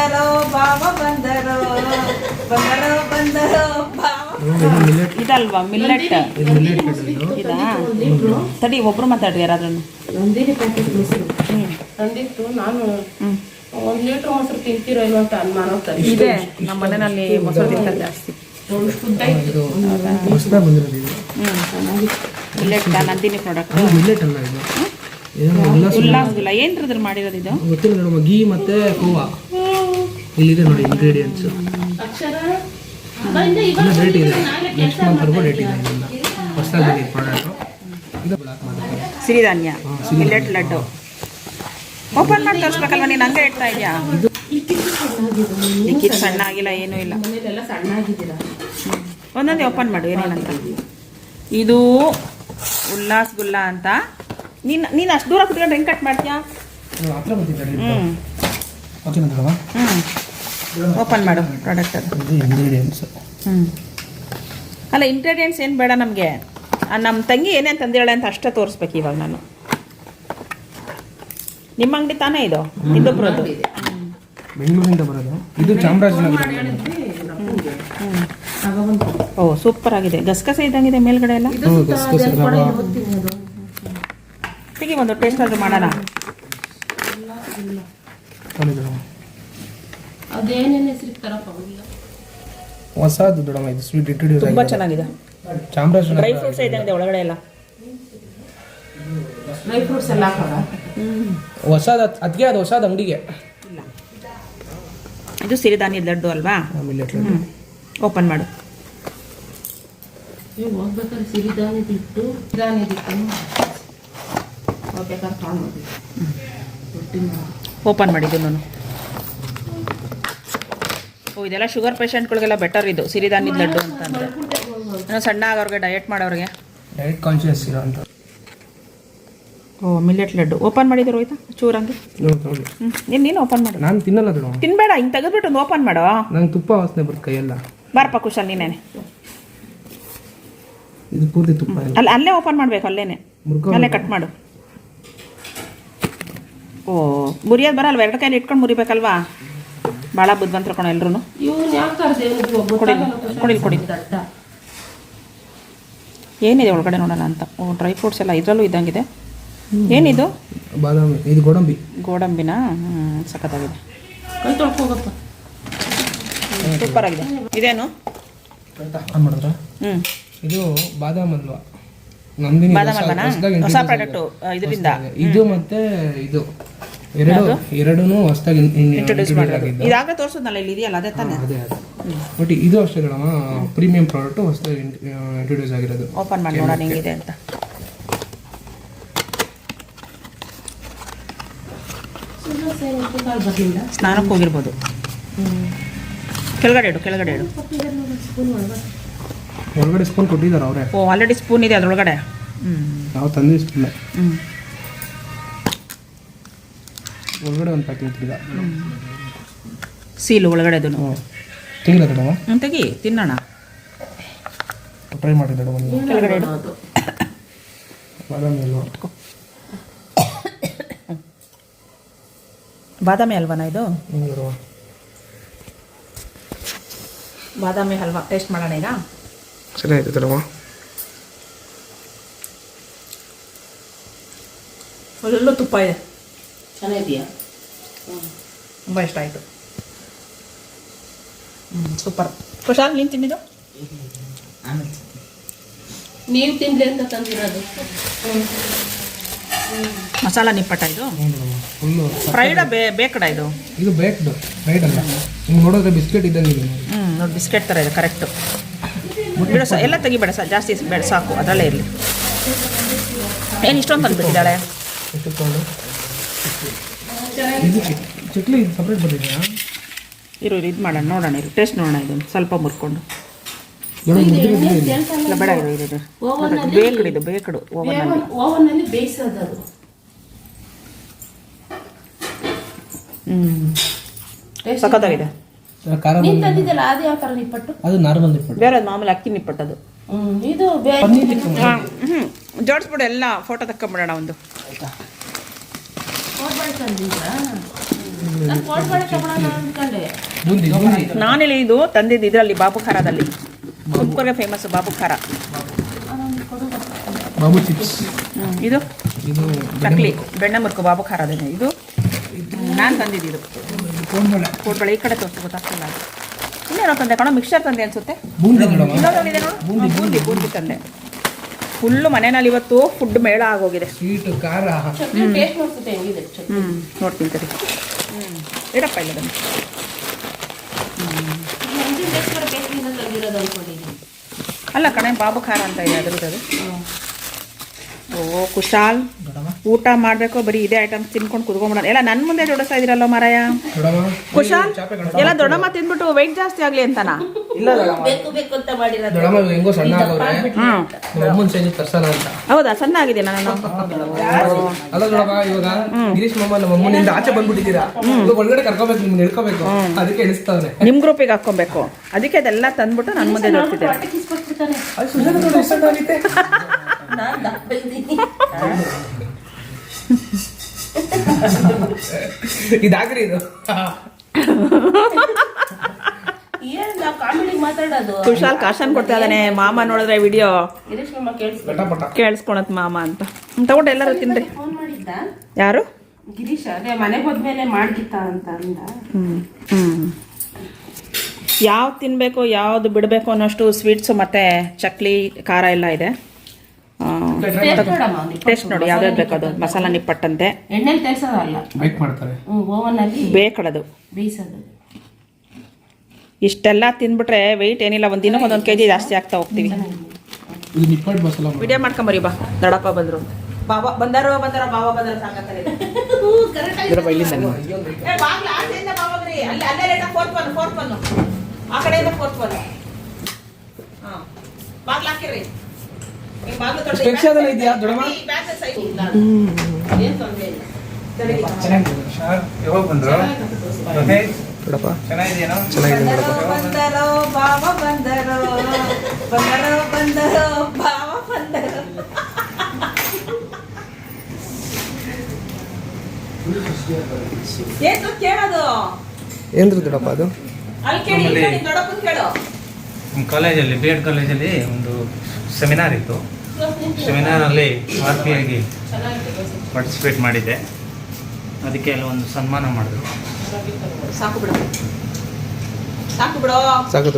ಬಂದರೋ ಬಾವ ಬಂದರೋ. ಬಂದರೋ ಬಂದರೋ ಬಾವ ಇದು ಮಿಲೆಟ್ ಇದಲ್ವಾ ಮಿಲ್ಲೆಟ್ ಇದು ತಡಿ ಒಬ್ರು ಮಾತಾಡ್ರಿ ಯಾರಾದ್ರೂ. ನಂದಿನಿ ಪ್ಯಾಕೆಟ್ ಮೊಸರು ಹ್ಞೂ ತಂದಿತ್ತು ನಾನು ಹ್ಞೂ ಒಂದ್ ಲೀಟರ್ ಮೊಸರು ತಿಂತೀರೋ ಇಲ್ವ ಅಂತ ಅನುಮಾನ ಇದೆ. ನಮ್ಮ ಮನೆಯಲ್ಲಿ ಮೊಸರು ತಿಂತಾರೆ ಜಾಸ್ತಿ. ಮಿಲ್ಲೆಟ್ ನಂದಿನಿ ಪ್ರಾಡಕ್ಟ್ ಅಲ್ಲ ಇದು? ಉಲ್ಲಾಸ ಏನ್ರದ್ರ ಮಾಡಿರೋದು ಇದು? ಗೊತ್ತಿಲ್ಲ ಗೀ ಮತ್ತೆ ಕೋವಾ. ಇಲ್ಲಿದೆ ನೋಡಿ ಇಂಗ್ರೀಡಿಯೆಂಟ್ಸ್ ಇನ್ನು ಡೇಟ್ ಇದೆ. ನೆಕ್ಸ್ಟ್ ಮಂತ್ವರೆಗೂ ಡೇಟ್ ಇದೆ ಪ್ರಾಡಕ್ಟು ಇದು ಬ್ಲಾಕ್ ಮಾಡಿದ್ದಾರೆ ಸಿರಿಧಾನ್ಯ. ಮಿಲ್ಲೆಟ್ ಲಡ್ಡು. ಓಪನ್ ಮಾಡಿ ತೋರಿಸ್ಬೇಕಲ್ವ? ನೀನು ಹಂಗೆ ಇಡ್ತಾ ಇದೆಯಾ? ನಿಕ್ಕಿದು ಸಣ್ಣ ಆಗಿಲ್ಲ ಏನೂ ಇಲ್ಲ. ಒಂದೊಂದೇ ಓಪನ್ ಮಾಡು ಏನೇನಂತ ಇದು ಉಲ್ಲಾಸ್ ಗುಲ್ಲ ಅಂತ. ನೀನು ನೀನು ಅಷ್ಟು ದೂರ ಕುತ್ಕೊಂಡು ಹೆಂಗ್ ಕಟ್ ಮಾಡ್ತೀಯಾ? ಹ್ಞೂ ಹ್ಞೂ ಓಪನ್ ಮಾಡು ಪ್ರಾಡಕ್ಟ್ ಅದು. ಇಂಗ್ರೀಡಿಯೆಂಟ್ಸ್ ಹ್ಞೂ ಅಲ್ಲ ಇಂಗ್ರೀಡಿಯೆಂಟ್ಸ್ ಏನು ಬೇಡ ನಮಗೆ. ನಮ್ಮ ತಂಗಿ ಏನೇನು ತಂದಿದ್ದಾಳೆ ಅಂತ ಅಷ್ಟೇ ತೋರಿಸ್ಬೇಕು ಇವಾಗ ನಾನು. ನಿಮ್ಮ ಅಂಗಡಿ ತಾನೇ ಇದು? ಇದು ಬರೋದು. ಬೆಂಗಳೂರಿಂದ ಬರೋದು. ಇದು ಚಾಮರಾಜನಗರ. ಓ ಸೂಪರ್ ಆಗಿದೆ. ಗಸಗಸೆ ಇದ್ದಂಗಿದೆ ಮೇಲ್ಗಡೆ ಎಲ್ಲ? ತೆಗಿ ಒಂದು ಟೇಸ್ಟ್ ಆದ್ರೂ ಮಾಡೋಣ. ಅದೇನೇನು ಹೆಸರು ತರಪ್ಪ ಹೊಸದು ದೊಡ್ಡಮ್ಮ ಇದು ಸ್ವೀಟ್ ಇಂಟ್ರೊಡ್ಯೂಸ್ ತುಂಬ ಚೆನ್ನಾಗಿದೆ. ಚೆನ್ನಾಗಿದೆ ಡ್ರೈ ಫ್ರೂಟ್ಸ್ ಅಂತ ಒಳಗಡೆ ಎಲ್ಲ. ಡ್ರೈ ಫ್ರೂಟ್ಸ್ ಎಲ್ಲ ಹಾಕೋಣ ಹೊಸದು ಅದಕ್ಕೆ ಅದು ಹೊಸದು ಅಂಗಡಿಗೆ. ಇದು ಸಿರಿಧಾನ್ಯದ ಲಡ್ಡು ಅಲ್ವಾ? ಓಪನ್ ಮಾಡು. ನೀವು ಹೋಗ್ಬೇಕಾದ್ರೆ ಸಿರಿಧಾನ್ಯದಿಟ್ಟು ಸಿರಿಧಾನ್ಯದಿಟ್ಟು ಹೋಗ್ಬೇಕಾದ್ರೆ ತೊಗೊಂಡು ಮಾಡಿ ಓಪನ್ ಮಾಡಿದ್ದು ನಾನು ಇದೆಲ್ಲ ಶುಗರ್ ಪೇಷಂಟ್ಗಳಿಗೆಲ್ಲ ಬೆಟರ್ ಇದು ಸಿರಿಧಾನ್ಯದ ಲಡ್ಡು ಅಂತಂದರೆ. ಏನೋ ಸಣ್ಣ ಆಗೋರಿಗೆ ಡಯಟ್ ಮಾಡೋರಿಗೆ. ಡಯಟ್ ಕಾನ್ಶಿಯಸ್ ಇರೋ ಅಂತ. ಓ ಮಿಲ್ಲೆಟ್ ಲಡ್ಡು. ಓಪನ್ ಮಾಡಿದ್ರು ಹೋಯ್ತಾ ಚೂರಂಗೆ ಹ್ಞೂ ನೀನು ಓಪನ್ ಮಾಡು. ನಾನು ತಿನ್ನಲ್ಲ ಅದು ತಿನ್ಬೇಡ ಹಿಂಗೆ ತೆಗೆದ್ಬಿಟ್ಟು ಒಂದು ಓಪನ್ ಮಾಡೋ. ನಂಗೆ ತುಪ್ಪ ವಾಸನೆ ಬರುತ್ತೆ ಕೈಯೆಲ್ಲ. ಬಾರಪ್ಪ ಕುಶಲ್ ನೀನೇನೆ ಇದು ಪೂರ್ತಿ ತುಪ್ಪ ಅಲ್ಲ ಅಲ್ಲಿ ಅಲ್ಲೇ ಓಪನ್ ಮಾಡಬೇಕು ಅಲ್ಲೇನೆ. ಅಲ್ಲೇ ಕಟ್ ಮಾಡು. ಓ ಮುರಿಯೋದು ಬರಲ್ವ? ಎರಡು ಕೈಲಿ ಇಟ್ಕೊಂಡು ಮುರಿಬೇಕಲ್ವಾ? ಭಾಳ ಬುದ್ಧಿವಂತರ ಕಣ ಎಲ್ರು ಕೊಡಿಲ್ ಕೊಡಿ ಕೊಡಿ ಕೊಡಿ ಏನಿದೆ ಒಳಗಡೆ ನೋಡೋಣ ಅಂತ. ಓ ಡ್ರೈ ಫ್ರೂಟ್ಸ್ ಎಲ್ಲ ಇದರಲ್ಲೂ ಇದ್ದಂಗಿದೆ. ಏನಿದು? ಬಾದಾಮಿ ಇದು ಗೋಡಂಬಿ. ಗೋಡಂಬಿನಾ? ಹ್ಞೂ ಸಖತ್ತಾಗಿದೆ. ಕೈ ತೊಳ್ಕೋಗಪ್ಪ ಸೂಪರ್ ಆಗಿದೆ ಇದೇನು? ಆನ್ ಮಾಡಿದ್ರ? ಹ್ಞೂ ಇದು ಬಾದಾಮ್ ಅಲ್ವಾ? ನಂದಿನಿ ಬಾದಾಮ್ ಹೊಸ- ಪ್ರಾಡಕ್ಟು ಇದರಿಂದ. ಇದು ಮತ್ತೆ ಇದು. ಎರಡು ಎರಡೂ ಹೊಸದಾಗಿ ಇಂಟ್ರೊಡ್ಯೂಸ್ ಮಾಡಿರೋದು ಇದಾಗ ತೋರಿಸೋದ್ನಲ್ಲ ಇಲ್ಲಿ ಇದೆಯಲ್ಲ ಅದೇ ತಾನೇ? ಅದೇ ಅದೇ. ಬಟ್ ಇದು ಅಷ್ಟೇ ಮೇಡಮ್ ಪ್ರೀಮಿಯಂ ಪ್ರಾಡಕ್ಟ್ ಹೊಸದಾಗಿ ಇಂಟ್ರೊಡ್ಯೂಸ್ ಆಗಿರೋದು. ಓಪನ್ ಮಾಡಿ ನೋಡೋಣ ಹೆಂಗಿದೆ ಅಂತ ಸ್ನಾನಕ್ಕೆ ಹೋಗಿರ್ಬೋದು. ಕೆಳಗಡೆ ಇಡು ಕೆಳಗಡೆ ಇಡು. ಒಳಗಡೆ ಸ್ಪೂನ್ ಕೊಟ್ಟಿದ್ದಾರೆ ಅವರೇ. ಓ ಆಲ್ರೆಡಿ ಸ್ಪೂನ್ ಇದೆ ಅದರೊಳಗಡೆ? ನಾವು ತಂದಿವಿ ಸ್ಪೂನ್ ಹ್ಞೂ ಒಳಗಡೆ ಒಂದು ಪ್ಯಾಕೆಟ್ ಇಟ್ಟಿದ್ದ ಸೀಲು ಒಳಗಡೆದು. ಅದನ್ನು ತೆಗಿಲ್ಲ ಮೇಡಮ್ ಹ್ಞೂ ತೆಗಿ ತಿನ್ನೋಣ. ಟ್ರೈ ಮಾಡಿದ್ದಾರೆ ಒಂದು ಕೆಳಗಡೆ ಇಡು. ಬಾದಾಮಿ ಅಲ್ವಾ? ಬಾದಾಮಿ ಹಲ್ವಾನ ಇದು? ಹ್ಞೂ ಬಾದಾಮಿ ಹಲ್ವಾ. ಟೇಸ್ಟ್ ಮಾಡೋಣ ಈಗ. ಸರಿ ಆಯ್ತು ತಡವ. ಅಲ್ಲೆಲ್ಲೂ ತುಪ್ಪ ಇದೆ. ಚೆನ್ನಾಗಿದೆಯಾ? ತುಂಬ ಇಷ್ಟ ಆಯಿತು. ಹ್ಞೂ ಸೂಪರ್ ಕುಶಾಲ್ ನೀನು ತಿಂದಿದ್ದು? ನೀವು ತಿನ್ಲಿ ಅಂತ ತಂದಿರೋದು. ಮಸಾಲ ನಿಪ್ಪಟ್ಟ ಇದು? ಫುಲ್ಲು ಫ್ರೈಡ ಬೇ ಬೇಕಡ ಇದು? ಇದು ಬೇಕ್ಡ್ ಫ್ರೈಡ್ ಅಲ್ಲ. ನಿಮ್ಗೆ ನೋಡಿದ್ರೆ ಬಿಸ್ಕೆಟ್ ಇದ್ದಂಗೆ ಇದೆ. ಹ್ಞೂ ನೋಡಿ ಬಿಸ್ಕೆಟ್ ಥರ ಇದೆ ಕರೆಕ್ಟು ಬಿಡ ಸ ಎಲ್ಲ ತೆಗಿಬೇಡ ಸರ್ ಜಾಸ್ತಿ ಬೇಡ ಸಾಕು ಅದರಲ್ಲೇ ಇರಲಿ. ಏನು ಇಷ್ಟೊಂದು ತಂದುಬಿಟ್ಟಿದ್ದಾಳೆ? ಚಿಕ್ಲಿ ಇದು ಸಪ್ರೇಟ್ ಬಂದಿದೆಯಾ ಇರು ಇರು, ಇದು ಮಾಡೋಣ ನೋಡೋಣ ಇರು ಟೇಸ್ಟ್ ನೋಡೋಣ ಇದು ಸ್ವಲ್ಪ ಮುರ್ಕೊಂಡು. ಇಲ್ಲ ಬೇಡ ಇರು ಇರು, ಬೇಕಡು ಇದು ಬೇಕಡು ಓವನಲ್ಲಿ ಓವನ್ನಲ್ಲಿ ಬೇಯಿಸೋದು ಅದು ಹ್ಞೂ ಸಖತ್ತಾಗಿದೆ. ಅದು ಯಾವ ಥರ ನಿಪ್ಪಟ್ಟು? ಅದು ನಾರ್ಮಲ್ ಇಪ್ಪಟ್ಟು ಬೇರೆ ಮಾಮೂಲಿ ಅಕ್ಕಿ ನಿಪ್ಪಟ್ಟದು ಅದು. ಇದು ಜೋಡಿಸ್ಬಿಡು ಎಲ್ಲ ಫೋಟೋ ತಕ್ಕೊಂಬಿಡೋಣ ಒಂದು. ಹೋಗ್ಬಾರ್ದು ತಂದಿದ್ರಾ ನಾನು ಕೋಳ್ಬಳೆ ತಗೊಳ್ಳೋಣ ಅಂದ್ಕೊಂಡೆ ಬೂಂದಿ ಬೂಂದಿ ನಾನಿಲ್ಲಿ ಇದು ತಂದಿದ್ದು ಇದರಲ್ಲಿ ಬಾಬು ಖಾರದಲ್ಲಿ ತುಮಕೂರಿಗೆ ಫೇಮಸ್ ಬಾಬು ಖಾರ ಇದು ಚಕ್ಲಿ ಬೆಣ್ಣೆ ಮುರುಕು. ಬಾಬು ಖಾರದೇ ಇದು ನಾನು ತಂದಿದ್ದು ಕೋಟ್ಬಳೆ ಈ ಕಡೆ ತೋರಿಸಿ ಗೊತ್ತಾಗ್ತಿಲ್ಲ ಇನ್ನೇನೋ ತಂದೆ ಕಣೋ ಮಿಕ್ಸರ್ ತಂದೆ ಅನ್ಸುತ್ತೆ. ಬೂಂದಿ. ಬೂಂದಿ ತಂದೆ. ಫುಲ್ಲು ಮನೆಯಲ್ಲಿ ಇವತ್ತು ಫುಡ್ ಮೇಳ ಆಗೋಗಿದೆ. ಸ್ವೀಟ್ ಖಾರ. ಹ್ಞೂ ನೋಡ್ತೀನಿ ಹ್ಞೂ ಇಡಪ್ಪ ಇಲ್ಲ ಅಲ್ಲ ಕಣೆ ಬಾಬು ಖಾರ ಅಂತ ಇದೆ ಅದ್ರದ್ದು ಅದು. ಓ ಕುಶಾಲ್. ಊಟ ಮಾಡಬೇಕು ಬರೀ ಇದೇ ಐಟಮ್ಸ್ ತಿನ್ಕೊಂಡು ಕುತ್ಕೊಂಡ್ಬಿಡೋಣ ಎಲ್ಲ ನನ್ನ ಮುಂದೆ ಜೋಡಿಸ್ತಾ ಇದೀರಲ್ಲ ಮಾರಾಯ? ದೊಡ್ಡಮ್ಮ ಕುಶಾಲ್ ಎಲ್ಲ ದೊಡ್ಡಮ್ಮ ತಿನ್ಬಿಟ್ಟು ವೆಯ್ಟ್ ಜಾಸ್ತಿ ಆಗ್ಲಿ ಅಂತನಾ? ಇಲ್ಲ ದೊಡ್ಡಮ್ಮ ಬೇಕು ಬೇಕು ಅಂತ ಮಾಡಿರೋದು. ದೊಡ್ಡಮ್ಮ ಇವಾಗ ಸಣ್ಣ ಆಗವ್ರೆ ಹ್ಞೂ ನಮ್ಮ ಅಮ್ಮನ ಅಂತ. ಹೌದಾ? ಸಣ್ಣ ಆಗಿದೆ ನಾನು? ಅಲ್ಲ ದೊಡ್ಡಮ್ಮ ಇವಾಗ ಗಿರೀಶ್ ಮಾಮ ನಮ್ಮ ಅಮ್ಮನಿಂದ ಆಚೆ ಬಂದ್ಬಿಟ್ಟಿದ್ದೀರಾ? ಇವಾಗ ಒಳಗಡೆ ಕರ್ಕೋಬೇಕು ನಿಮ್ಗೆ ಹಿಡ್ಕೋಬೇಕು. ಅದಕ್ಕೆ ನಿಮ್ಮ ಗ್ರೂಪಿಗೆ ಹಾಕೋಬೇಕು ಅದಕ್ಕೆ ಅದೆಲ್ಲ ತಂದ್ಬಿಟ್ಟು ನನ್ನ ಮುಂದೆ ಜೋಡಿಸಿದ್ದೆ ನಾನು ದಪ್ಪ ಇದ್ದೀನಿ ಇದಾಗ್ರಿ ಇದು ಏನ್ ನಾವು ಕಾಮಿಡಿ ಮಾತಾಡೋದು ಕುಶಾಲ್ ಕಾಶನ್ ಕೊಡ್ತಾ ಇದ್ದಾನೆ ಮಾಮ ನೋಡಿದ್ರೆ ವಿಡಿಯೋ ಗಿರೀಶ್ ಮಾಮ ಕೇಳಿಸ್ಕೊ ಪಟ ಕೇಳಿಸ್ಕೊಳತ್ ಮಾಮ ಅಂತ. ಹ್ಮ್, ತಗೊಂಡು ಎಲ್ಲರೂ ತಿನ್ರಿ ಫೋನ್ ಮಾಡಿದ್ದ? ಯಾರು? ಗಿರೀಶ್ ಅದೇ ಮನೆಗೆ ಹೋದ್ಮೇಲೆ ಮಾಡ್ಕಿತ್ತ ಅಂತ ಅಂದ. ಹ್ಞೂ ಹ್ಞೂ ಯಾವ್ದು ತಿನ್ನಬೇಕು ಯಾವ್ದು ಬಿಡಬೇಕು ಅನ್ನೋಷ್ಟು ಸ್ವೀಟ್ಸು ಮತ್ತು ಚಕ್ಲಿ ಖಾರ ಎಲ್ಲ ಇದೆ. ಟೇಸ್ಟ್ ನೋಡಿ ಬೇಕು ಅದು ಮಸಾಲ ನಿಪ್ಪಟ್ಟಂತೆ. ಎಣ್ಣೆಲಿ ತೇಲ್ಸೋದಲ್ಲ ಬೈಕ್ ಮಾಡ್ತಾರೆ. ಓವನ್ ಅಲ್ಲಿ ಬೇಕಡದು ಬೇಯಿಸೋದು. ಇಷ್ಟೆಲ್ಲ ತಿಂದ್ಬಿಟ್ರೆ ವೆಯ್ಟ್ ಏನಿಲ್ಲ ಒಂದು ದಿನ ಒಂದೊಂದು ಕೆಜಿ ಜಾಸ್ತಿ ಆಗ್ತಾ ಹೋಗ್ತೀವಿ. ಇದು ನಿಪ್ಪಟ್ಟು ಮಸಾಲ ಮಾಡಿ. ವಿಡಿಯೋ ಮಾಡ್ಕೊಂಬರಿ ಬಾ. ದಡಪ್ಪ ಬಂದರು. ಬಾಬಾ ಬಂದಾರೋ ಬಂದಾರೋ ಬಾಬಾ ಬಂದಾರೋ ಆ ಕಡೆಯಿಂದ ಫೋರ್ತ್ ಒನ್ ಹಾಂ ಬಾಗ್ಲ ಅದೆಲ್ಲ ಇದೆಯಾ, ದೊಡ್ಡಮ್ಮ? ಚೆನ್ನಾಗಿದೆ. ಬಂದರೋ? ನೋಡಪ್ಪ. ಬಂದರೋ ಬಾವ ಬಂದರೋ ಬಂದರೋ. ಬಂದರೋ ಬಾವ ಬಂದರೋ. ಏನು ಕೇಳೋದು? ಏನ್ರಿ ದೊಡ್ಡಪ್ಪ ಅದು? ಅಲ್ಲಿ ಕೇಳಿ ಈ ಕಡೆ ದೊಡ್ಡಪ್ಪನ್ ಕೇಳು. ನಮ್ಮ ಕಾಲೇಜಲ್ಲಿ ಬಿ ಎಡ್ ಕಾಲೇಜಲ್ಲಿ ಒಂದು ಸೆಮಿನಾರ್ ಇತ್ತು. ಸೆಮಿನಾರಲ್ಲಿ ಆರ್ ಪಿ ಆಗಿ ಪಾರ್ಟಿಸಿಪೇಟ್ ಮಾಡಿದ್ದೆ. ಅದಕ್ಕೆ ಅಲ್ಲಿ ಒಂದು ಸನ್ಮಾನ ಮಾಡಿದ್ರು. ಸಾಕು ಬಿಡು. ಸಾಕು ಬಿಡೋ. ಸಾಕು